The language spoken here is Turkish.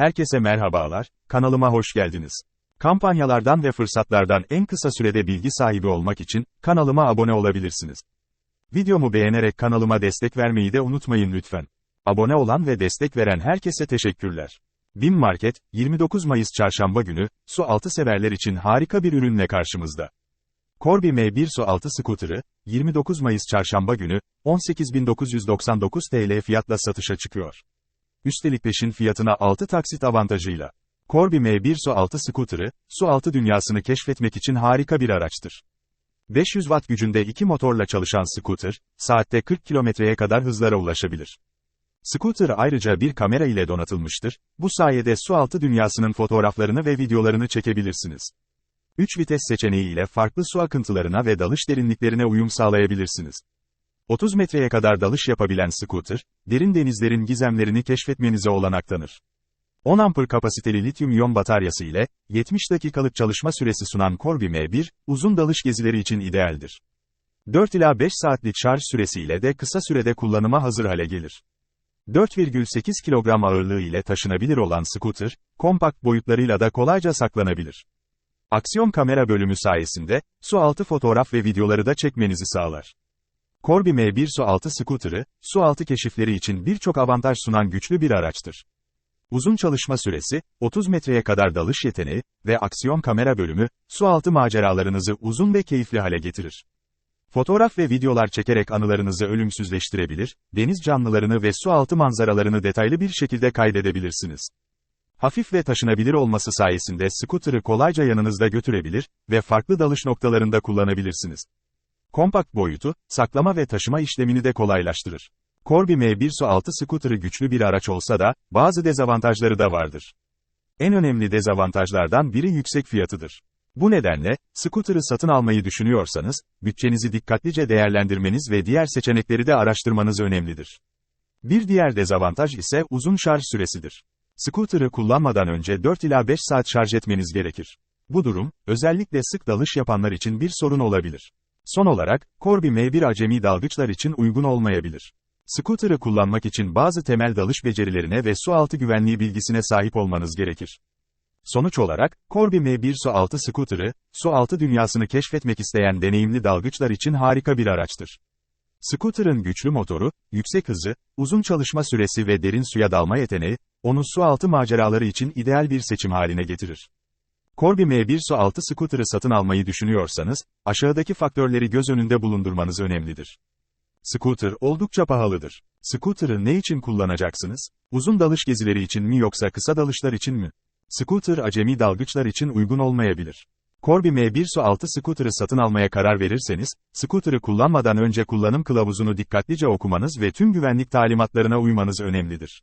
Herkese merhabalar, kanalıma hoş geldiniz. Kampanyalardan ve fırsatlardan en kısa sürede bilgi sahibi olmak için kanalıma abone olabilirsiniz. Videomu beğenerek kanalıma destek vermeyi de unutmayın lütfen. Abone olan ve destek veren herkese teşekkürler. BİM Market, 29 Mayıs Çarşamba günü, su altı severler için harika bir ürünle karşımızda. Corby M1 su altı scooter'ı, 29 Mayıs Çarşamba günü, 18.999 TL fiyatla satışa çıkıyor. Üstelik peşin fiyatına 6 taksit avantajıyla. Corby M1 su altı scooter'ı, su altı dünyasını keşfetmek için harika bir araçtır. 500 watt gücünde iki motorla çalışan scooter, saatte 40 kilometreye kadar hızlara ulaşabilir. Scooter ayrıca bir kamera ile donatılmıştır, bu sayede su altı dünyasının fotoğraflarını ve videolarını çekebilirsiniz. 3 vites seçeneği ile farklı su akıntılarına ve dalış derinliklerine uyum sağlayabilirsiniz. 30 metreye kadar dalış yapabilen scooter, derin denizlerin gizemlerini keşfetmenize olanak tanır. 10 ampul kapasiteli lityum-iyon bataryası ile, 70 dakikalık çalışma süresi sunan Corby M1, uzun dalış gezileri için idealdir. 4 ila 5 saatlik şarj süresi ile de kısa sürede kullanıma hazır hale gelir. 4,8 kilogram ağırlığı ile taşınabilir olan scooter, kompakt boyutlarıyla da kolayca saklanabilir. Aksiyon kamera bölümü sayesinde, su altı fotoğraf ve videoları da çekmenizi sağlar. Corby M1 su altı scooter'ı, su altı keşifleri için birçok avantaj sunan güçlü bir araçtır. Uzun çalışma süresi, 30 metreye kadar dalış yeteneği ve aksiyon kamera bölümü, su altı maceralarınızı uzun ve keyifli hale getirir. Fotoğraf ve videolar çekerek anılarınızı ölümsüzleştirebilir, deniz canlılarını ve su altı manzaralarını detaylı bir şekilde kaydedebilirsiniz. Hafif ve taşınabilir olması sayesinde scooter'ı kolayca yanınızda götürebilir ve farklı dalış noktalarında kullanabilirsiniz. Kompakt boyutu, saklama ve taşıma işlemini de kolaylaştırır. Corby M1 su altı scooter'ı güçlü bir araç olsa da, bazı dezavantajları da vardır. En önemli dezavantajlardan biri yüksek fiyatıdır. Bu nedenle, scooter'ı satın almayı düşünüyorsanız, bütçenizi dikkatlice değerlendirmeniz ve diğer seçenekleri de araştırmanız önemlidir. Bir diğer dezavantaj ise uzun şarj süresidir. Scooter'ı kullanmadan önce 4 ila 5 saat şarj etmeniz gerekir. Bu durum, özellikle sık dalış yapanlar için bir sorun olabilir. Son olarak, Corby M1 acemi dalgıçlar için uygun olmayabilir. Scooter'ı kullanmak için bazı temel dalış becerilerine ve su altı güvenliği bilgisine sahip olmanız gerekir. Sonuç olarak, Corby M1 su altı scooter'ı, su altı dünyasını keşfetmek isteyen deneyimli dalgıçlar için harika bir araçtır. Scooter'ın güçlü motoru, yüksek hızı, uzun çalışma süresi ve derin suya dalma yeteneği, onu su altı maceraları için ideal bir seçim haline getirir. Corby M1 su altı scooter'ı satın almayı düşünüyorsanız, aşağıdaki faktörleri göz önünde bulundurmanız önemlidir. Scooter oldukça pahalıdır. Scooter'ı ne için kullanacaksınız? Uzun dalış gezileri için mi yoksa kısa dalışlar için mi? Scooter acemi dalgıçlar için uygun olmayabilir. Corby M1 su altı scooter'ı satın almaya karar verirseniz, scooter'ı kullanmadan önce kullanım kılavuzunu dikkatlice okumanız ve tüm güvenlik talimatlarına uymanız önemlidir.